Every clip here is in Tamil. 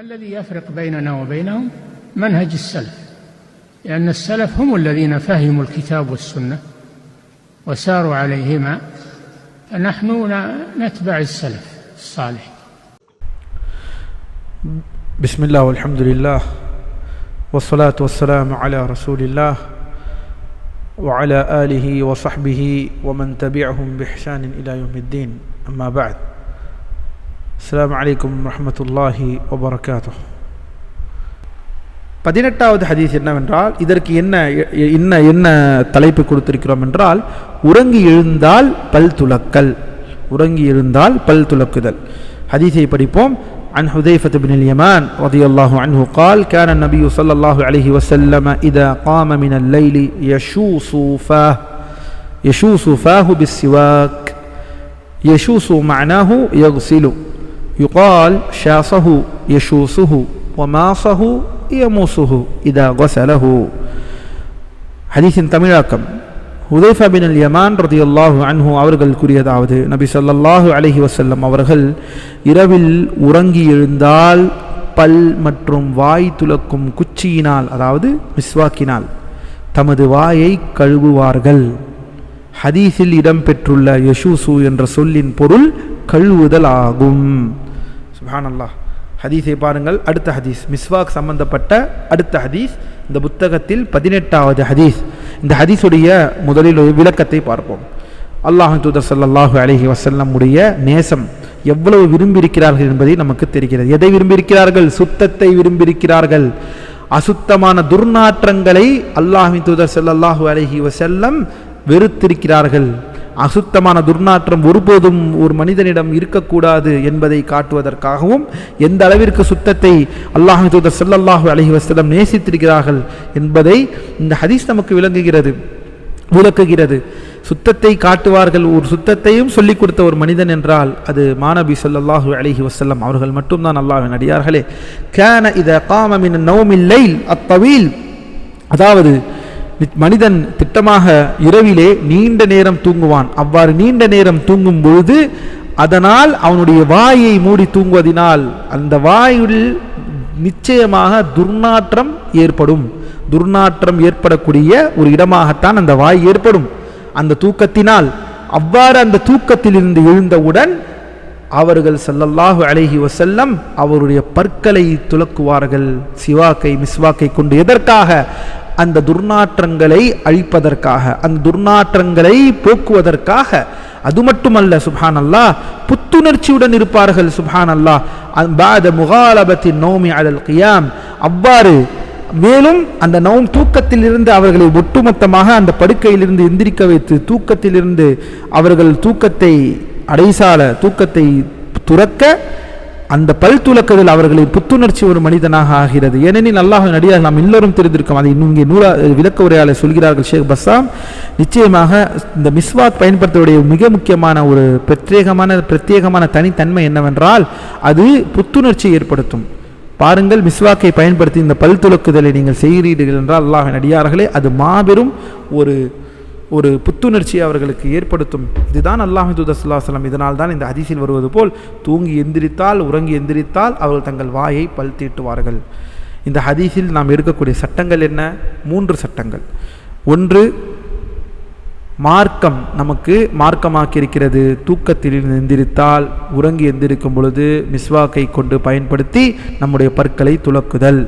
الذي يفرق بيننا وبينهم منهج السلف؟ لأن السلف هم الذين فهموا الكتاب والسنة وساروا عليهما فنحن نتبع السلف الصالح. بسم الله والحمد لله والصلاة والسلام على رسول الله وعلى آله وصحبه ومن تبعهم بإحسان إلى يوم الدين. أما بعد السلام عليكم ورحمة الله وبركاته பதினெட்டாவது ஹதீஸ் என்னவென்றால் இதற்கு என்ன என்ன என்ன தலைப்பு கொடுத்திருக்கிறோம் என்றால் உறங்கி எழுந்தால் பல் துலக்கல் உறங்கி எழுந்தால் பல் துலக்குதல் ஹதீஸை படிப்போம் عن حذيفة بن اليمان رضي الله عنه قال كان النبي صلى الله عليه وسلم إذا قام من الليل يشوص فاه يشوص فاه بالسواك يشوص معناه يغسل يقال شاصه يشوصه وماصه يموسه إذا غسله حديث தமிழாக்கம் ஹுதைஃபா பின் அல் யமான் ரதி அல்லாஹு அன்ஹு அவர்கள் கூறியதாவது நபி ஸல்லல்லாஹு அலைஹி வஸல்லம் அவர்கள் இரவில் உறங்கி எழுந்தால் பல் மற்றும் வாய் துலக்கும் குச்சியினால் அதாவது மிஸ்வாக்கினால் தமது வாயை கழுவுவார்கள் ஹதீஸில் இடம்பெற்றுள்ள யஷூசு என்ற சொல்லின் பொருள் கழுவுதல் ஆகும் சுப்ஹானல்லாஹ் ஹதீஸை பாருங்கள். அடுத்த ஹதீஸ். மிஸ்வாக் சம்பந்தப்பட்ட அடுத்த ஹதீஸ். இந்த புத்தகத்தில் பதினெட்டாவது ஹதீஸ். இந்த ஹதீஸுடைய முதலில் ஒரு விளக்கத்தை பார்ப்போம். அல்லாஹ் தூதர் சல்லாஹு அலஹி வஸல்லம் உடைய நேசம் எவ்வளவு விரும்பியிருக்கிறார்கள் என்பதை நமக்கு தெரிகிறது. எதை விரும்பியிருக்கிறார்கள்? சுத்தத்தை விரும்பியிருக்கிறார்கள். அசுத்தமான துர்நாற்றங்களை அல்லாஹின் தூதர் செல்லல்லாஹு அலைஹி வசல்லம் வெறுத்திருக்கிறார்கள். அசுத்தமான துர்நாற்றம் ஒருபோதும் ஒரு மனிதனிடம் இருக்கக்கூடாது என்பதை காட்டுவதற்காகவும் எந்த அளவிற்கு சுத்தத்தை அல்லாஹ் தூதர் செல்லல்லாஹு அலஹி வஸல்லம் நேசித்திருக்கிறார்கள் என்பதை இந்த ஹதீஸ் நமக்கு விளங்குகிறது விளக்குகிறது. சுத்தத்தை காட்டுவார்கள் ஒரு சுத்தத்தையும் சொல்லிக் கொடுத்த ஒரு மனிதன் என்றால் அது மாநபி சொல்லல்லாஹு அலஹி வசல்லம் அவர்கள் மட்டும்தான் அல்லாஹின் அடியார்களே. கேன இத காமமின் நவமில்லை நௌமில் அத்தவீல் அதாவது மனிதன் திட்டமாக இரவிலே நீண்ட நேரம் தூங்குவான். அவ்வாறு நீண்ட நேரம் தூங்கும் பொழுது அதனால் அவனுடைய வாயை மூடி தூங்குவதினால் அந்த வாயில் நிச்சயமாக துர்நாற்றம் ஏற்படும். துர்நாற்றம் ஏற்படக்கூடிய ஒரு இடமாகத்தான் அந்த வாய் ஏற்படும். அந்த தூக்கத்தினால் அவ்வாறு அந்த தூக்கத்திலிருந்து எழுந்தவுடன் அவர்கள் சல்லல்லாஹு அலைஹி வசல்லம் அவருடைய பற்களை துலக்குவார்கள். சிவாக்கை மிஸ்வாக்கை கொண்டு எதற்காக? அந்த துர்நாற்றங்களை அழிப்பதற்காக அந்த துர்நாற்றங்களை போக்குவதற்காக. அது மட்டுமல்ல சுஹான் அல்லா புத்துணர்ச்சியுடன் இருப்பார்கள் சுப்ஹான் அல்லா பாத முகாலபத்தின் நோமி அலல் கியாம். அவ்வாறு மேலும் அந்த நோம் தூக்கத்திலிருந்து அவர்களை ஒட்டுமொத்தமாக அந்த படுக்கையிலிருந்து எந்திரிக்க வைத்து தூக்கத்திலிருந்து அவர்கள் தூக்கத்தை அடைசால தூக்கத்தை துறக்க அந்த பல் துலக்குதல் அவர்களை புத்துணர்ச்சி ஒரு மனிதனாக ஆகிறது. ஏனெனில் அல்லாஹ் நடிகார் நாம் எல்லோரும் தெரிந்திருக்கோம் அதை இங்கே நூலா விளக்க உரையாளர் சொல்கிறார்கள் ஷேக் பஸ்ஸாம் நிச்சயமாக இந்த மிஸ்வாக் பயன்படுத்தக்கூடிய மிக முக்கியமான ஒரு பிரத்யேகமான பிரத்யேகமான தனித்தன்மை என்னவென்றால் அது புத்துணர்ச்சியை ஏற்படுத்தும். பாருங்கள் மிஸ்வாக்கை பயன்படுத்தி இந்த பல் துலக்குதலை நீங்கள் செய்கிறீர்கள் என்றால் அல்லாஹ் நடிகார்களே அது மாபெரும் ஒரு ஒரு புத்துணர்ச்சியை அவர்களுக்கு ஏற்படுத்தும். இதுதான் அல்லாஹ் தூதஸ்லாஸ்லாம் இதனால் தான் இந்த அதிசயில் வருவது போல் தூங்கி எந்திரித்தால் உறங்கி எந்திரித்தால் அவர்கள் தங்கள் வாயை பல் தீட்டுவார்கள். இந்த ஹதீஸில் நாம் எடுக்கக்கூடிய சட்டங்கள் என்ன? மூன்று சட்டங்கள். ஒன்று மார்க்கம் நமக்கு மார்க்கமாக்கியிருக்கிறது. தூக்கத்தில் எந்திரித்தால் உறங்கி எந்திரிக்கும் பொழுது மிஸ்வாக்கை கொண்டு பயன்படுத்தி நம்முடைய பற்களை துலக்குதல்.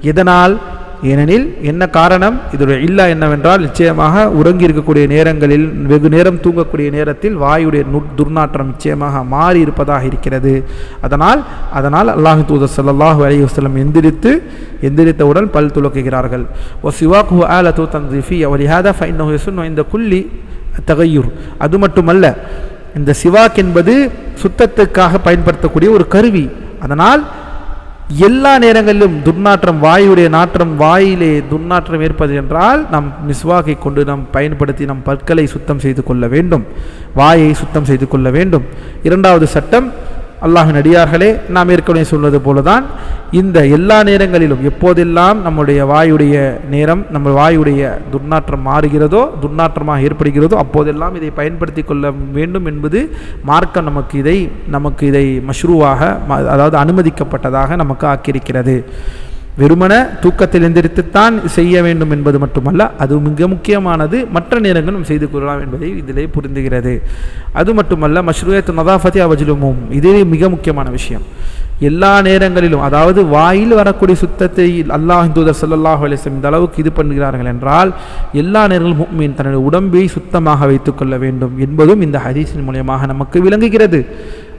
இதனால் ஏனெனில் என்ன காரணம்? இதோட இல்லா என்னவென்றால் நிச்சயமாக உறங்கி இருக்கக்கூடிய நேரங்களில் வெகு நேரம் தூங்கக்கூடிய நேரத்தில் வாயுடைய நு துர்நாற்றம் நிச்சயமாக மாறி இருப்பதாக இருக்கிறது. அதனால் அதனால் அல்லாஹு தூதர் சல்லாஹூ அலி வஸ்லம் எந்திரித்து எந்திரித்தவுடன் பல் துலக்குகிறார்கள். ஓ சிவாக்கு ஆல தூத்தன் ரிஃபி அவர் ஹேதா ஃபைன் இந்த குல்லி தகையூர். அது மட்டுமல்ல இந்த சிவாக் என்பது சுத்தத்துக்காக பயன்படுத்தக்கூடிய ஒரு கருவி. அதனால் எல்லா நேரங்களிலும் துர்நாற்றம் வாயுடைய நாற்றம் வாயிலே துர்நாற்றம் ஏற்பது என்றால் நம் மிஸ்வாகை கொண்டு நாம் பயன்படுத்தி நம் பற்களை சுத்தம் செய்து கொள்ள வேண்டும். வாயை சுத்தம் செய்து கொள்ள வேண்டும். இரண்டாவது சட்டம் அல்லாஹு நடிகார்களே நாம் ஏற்கனவே சொன்னது போலதான் இந்த எல்லா நேரங்களிலும் எப்போதெல்லாம் நம்முடைய வாயுடைய நேரம் நம்ம வாயுடைய துர்நாற்றம் மாறுகிறதோ துர்நாற்றமாக ஏற்படுகிறதோ அப்போதெல்லாம் இதை பயன்படுத்தி கொள்ள வேண்டும் என்பது மார்க்கம் நமக்கு இதை நமக்கு இதை மஷ்ரூவாக ம- அதாவது அனுமதிக்கப்பட்டதாக நமக்கு ஆக்கியிருக்கிறது. வெறுமன தூக்கத்தில் எந்திரித்துத்தான் செய்ய வேண்டும் என்பது மட்டுமல்ல அது மிக முக்கியமானது. மற்ற நேரங்களும் செய்து கொள்ளலாம் என்பதை இதிலே புரிந்துகிறது. அது மட்டுமல்ல மஷ்ரூயத்து நதாஃபதி அவஜிலுமும் இதே மிக முக்கியமான விஷயம். எல்லா நேரங்களிலும் அதாவது வாயில் வரக்கூடிய சுத்தத்தை அல்லாஹ் தூதர் சல்லாஹ் அலைஹி இந்த அளவுக்கு இது பண்ணுகிறார்கள் என்றால் எல்லா நேரங்களும் மீன் தன்னுடைய உடம்பை சுத்தமாக வைத்துக்கொள்ள வேண்டும் என்பதும் இந்த ஹதீஸின் மூலியமாக நமக்கு விளங்குகிறது.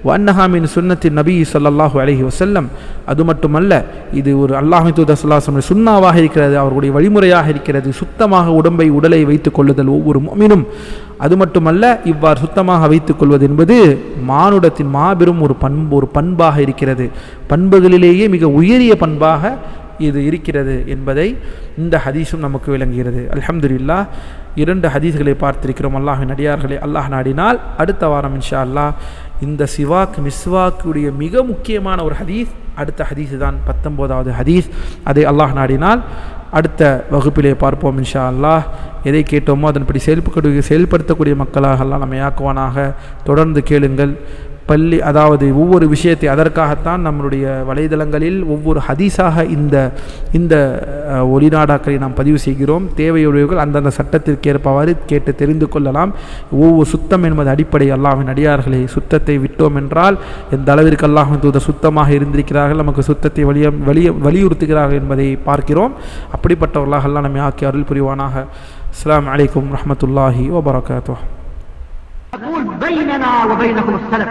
வன்னஹாமின் சுன்னத்தின் நபி ஸல்லல்லாஹு அலஹி வசல்லம் அது மட்டுமல்ல இது ஒரு அல்லாஹ் தூதர் ஸல்லல்லாஹு சுன்னாவாக இருக்கிறது அவர்களுடைய வழிமுறையாக இருக்கிறது சுத்தமாக உடம்பை உடலை வைத்துக் கொள்ளுதல் ஒவ்வொரு மீனும் அது மட்டுமல்ல இவ்வாறு சுத்தமாக வைத்துக் கொள்வது என்பது மானுடத்தின் மாபெரும் ஒரு பண்பு ஒரு பண்பாக இருக்கிறது. பண்புகளிலேயே மிக உயரிய பண்பாக இது இருக்கிறது என்பதை இந்த ஹதீஸும் நமக்கு விளங்குகிறது. அலமதுல்லா இரண்டு ஹதீஸ்களை பார்த்திருக்கிறோம். அல்லாஹின் அடியார்களை அல்லாஹ் நாடினால் அடுத்த வாரம் இன்ஷா அல்லாஹ் இந்த சிவாக் மிஸ்வாக்குடைய மிக முக்கியமான ஒரு ஹதீஸ் அடுத்த ஹதீஸ் தான் பத்தொம்போதாவது ஹதீஸ். அதை அல்லாஹ் நாடினால் அடுத்த வகுப்பிலே பார்ப்போம் இன்ஷா அல்லாஹ் எதை கேட்டோமோ அதன்படி செயல்படக்கூடிய செயல்படுத்தக்கூடிய மக்களாக நம்ம நம்மை ஆக்குவானாக. தொடர்ந்து கேளுங்கள். பள்ளி அதாவது ஒவ்வொரு விஷயத்தை அதற்காகத்தான் நம்மளுடைய வலைதளங்களில் ஒவ்வொரு ஹதீஸாக இந்த இந்த அஹ், ஒளிநாடாக்களை நாம் பதிவு செய்கிறோம் தேவையுடையவர்கள் அந்தந்த சட்டத்திற்கு ஏற்பவாறு கேட்டு தெரிந்து கொள்ளலாம் ஒவ்வொரு சுத்தம் என்பது அடிப்படை அல்லாஹ்வின் அடியார்களை சுத்தத்தை விட்டோம் என்றால் எந்த அளவிற்கு அல்லாஹ்வின் தூதர் சுத்தமாக இருந்திருக்கிறார்கள் நமக்கு சுத்தத்தை வலிய வலிய வலியுறுத்துகிறார்கள் என்பதை பார்க்கிறோம் அப்படிப்பட்டவர்களாக அல்லாஹ் நம்மை ஆக்கி அருள் புரிவானாக அஸ்ஸலாமு அலைக்கும் ரஹ்மத்துல்லாஹி வபரகாத்துஹ் يقول بيننا وبينكم السلف